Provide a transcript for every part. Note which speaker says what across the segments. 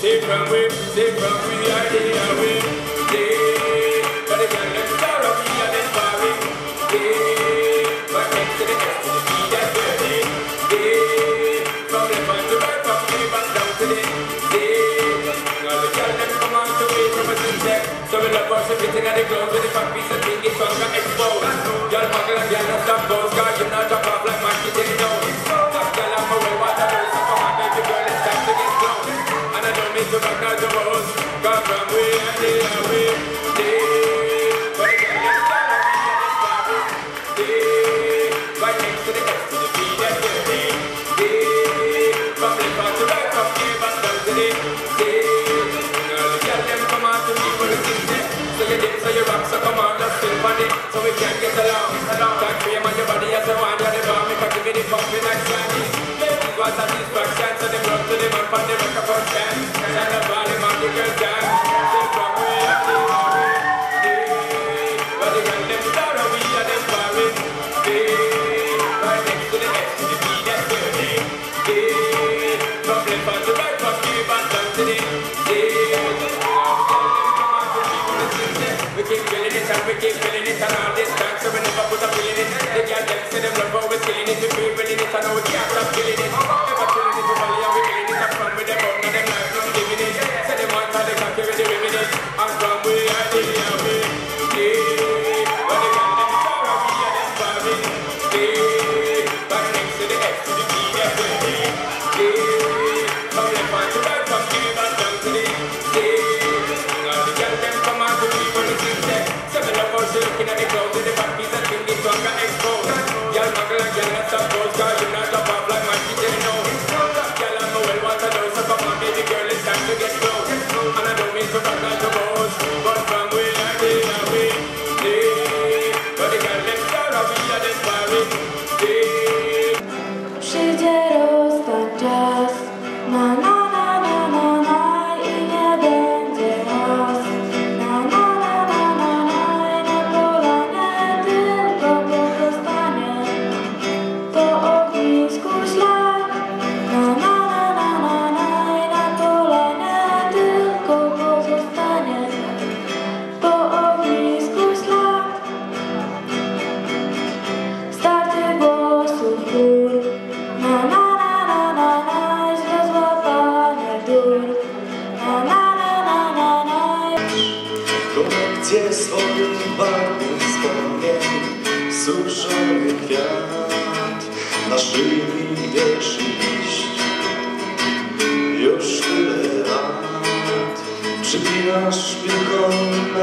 Speaker 1: Different way, different way, I way. Yeah, but the girl next door of me and it's barry. Yeah, but next to the next to the key that's dirty. Yeah, from the front to right, from the down to the. Yeah, now the girl next come on to me from a sunset. So we love her, she's sitting at the club with the
Speaker 2: puppy.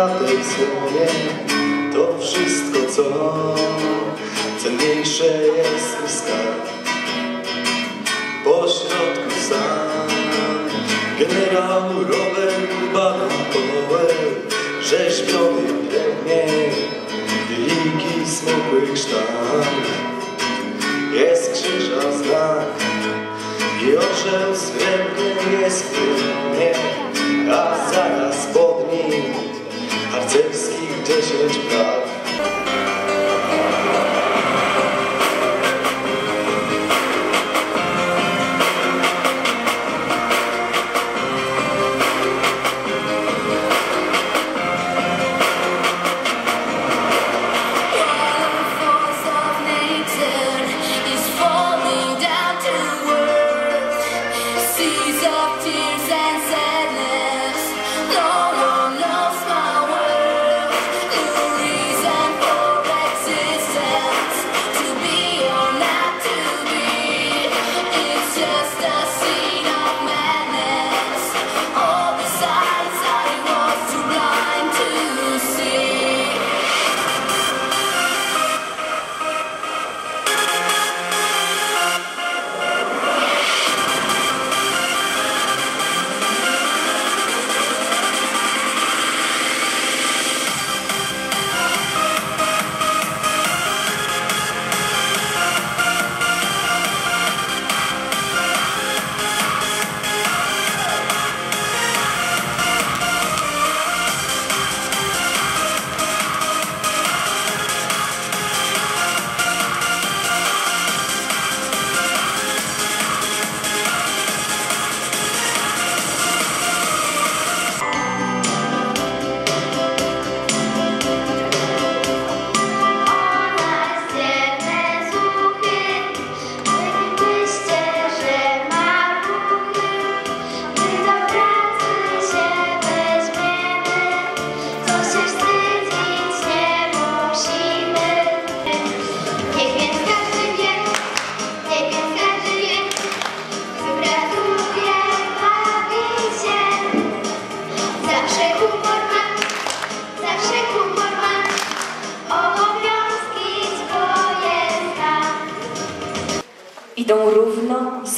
Speaker 2: tej To wszystko, co cenniejsze jest mi skarb. Pośrodku sam Generał Robert Baden Powell Rzeźbiony pięknie wielki smukły kształt. Jest krzyża znak I orzeł srebrny jest w a zaraz
Speaker 3: po Tipsy, dishing,
Speaker 4: the improv.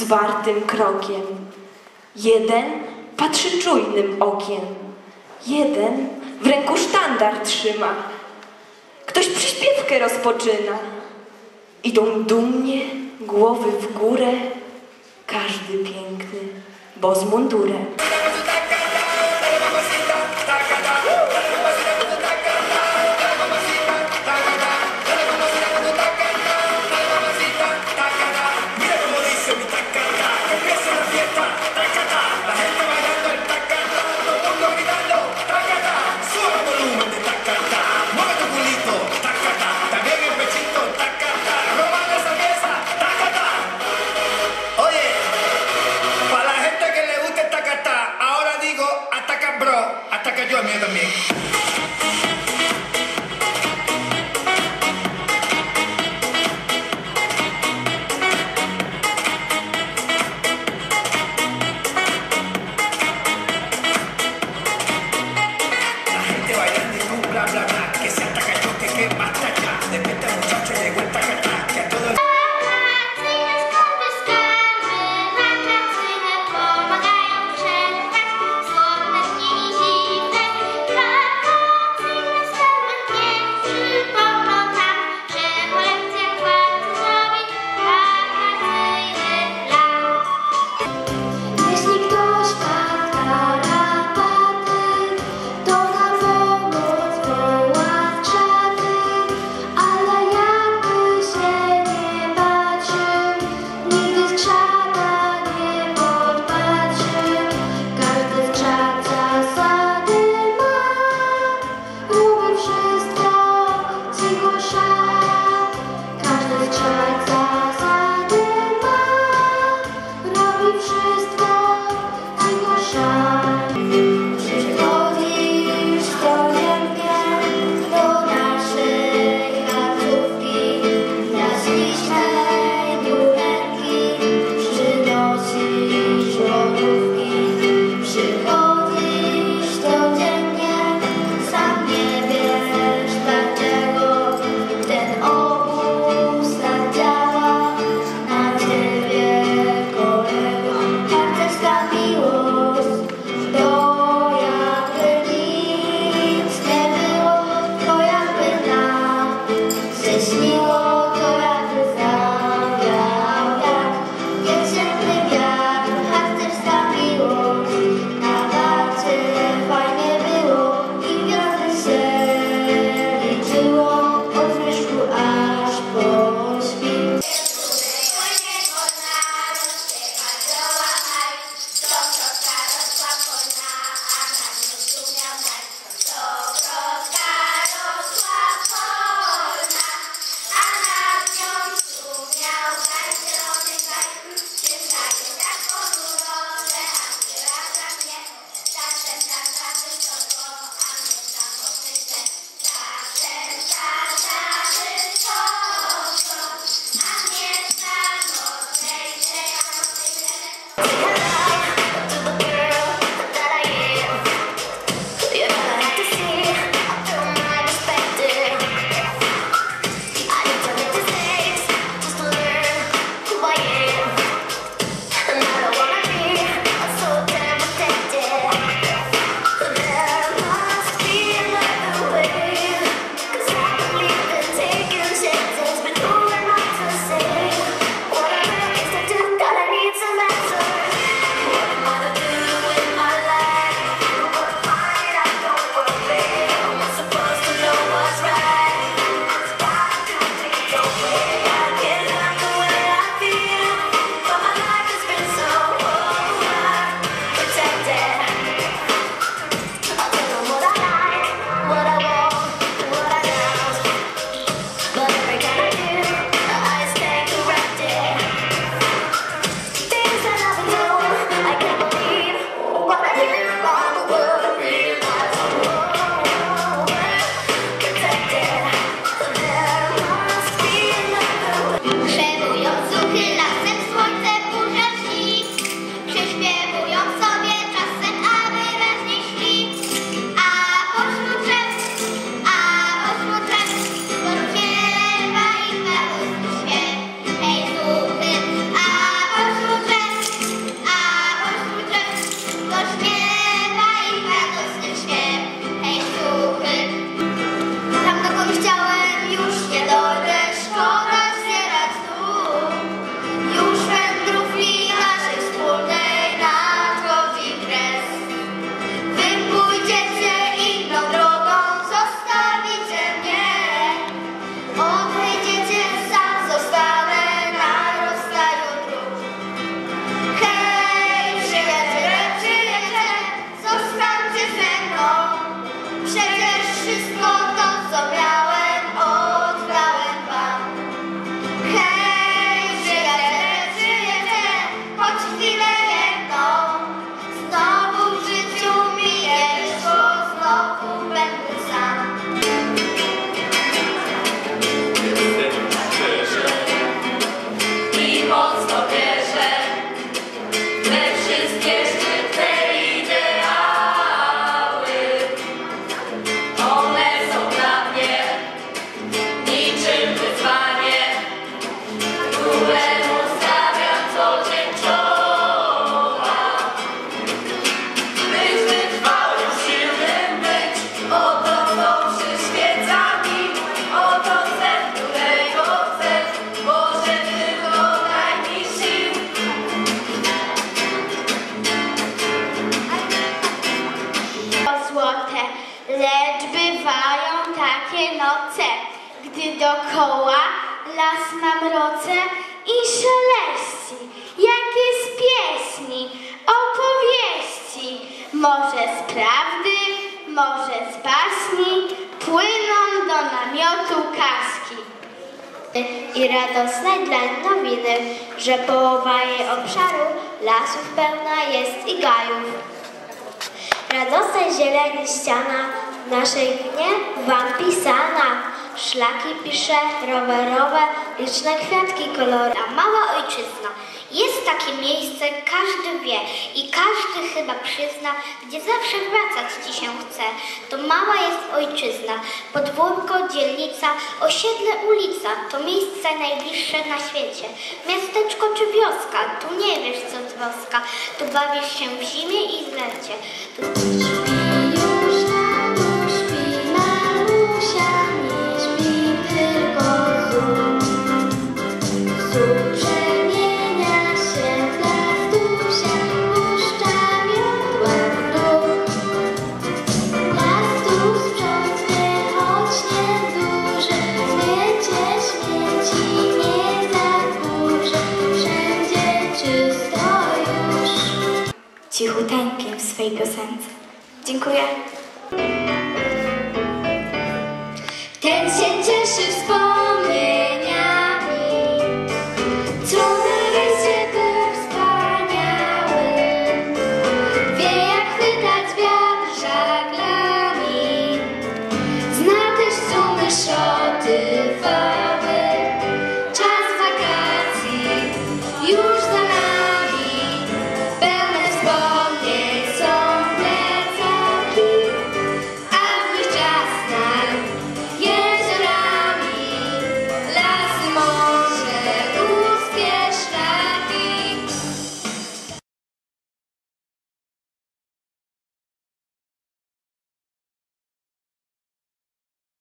Speaker 4: zwartym krokiem. Jeden patrzy czujnym okiem. Jeden w ręku sztandar trzyma. Ktoś przyśpiewkę rozpoczyna. Idą dumnie, głowy w górę, każdy piękny, bo z mundurem.
Speaker 5: złote, lecz bywają takie noce, gdy
Speaker 6: dokoła las na mroce i szeleści, jakie z pieśni, opowieści, może z prawdy, może z baśni, płyną do namiotu kaski. I radosne dla nowiny, że połowa jej obszaru lasów pełna jest i gajów. Radosna zieleni ściana w naszej gminie wam pisana. Szlaki pisze rowerowe, liczne kwiatki kolorowe. A mała ojczyzna. Jest takie miejsce, każdy wie i każdy chyba przyzna, gdzie zawsze wracać ci się chce. To mała jest ojczyzna, podwórko, dzielnica, osiedle, ulica. To miejsce najbliższe na świecie. Miasteczko czy wioska, tu nie wiesz co troska. Tu bawisz się w zimie i w lecie. Tu Cichuteńkiem w swej piosence. Dziękuję. Ten się cieszy w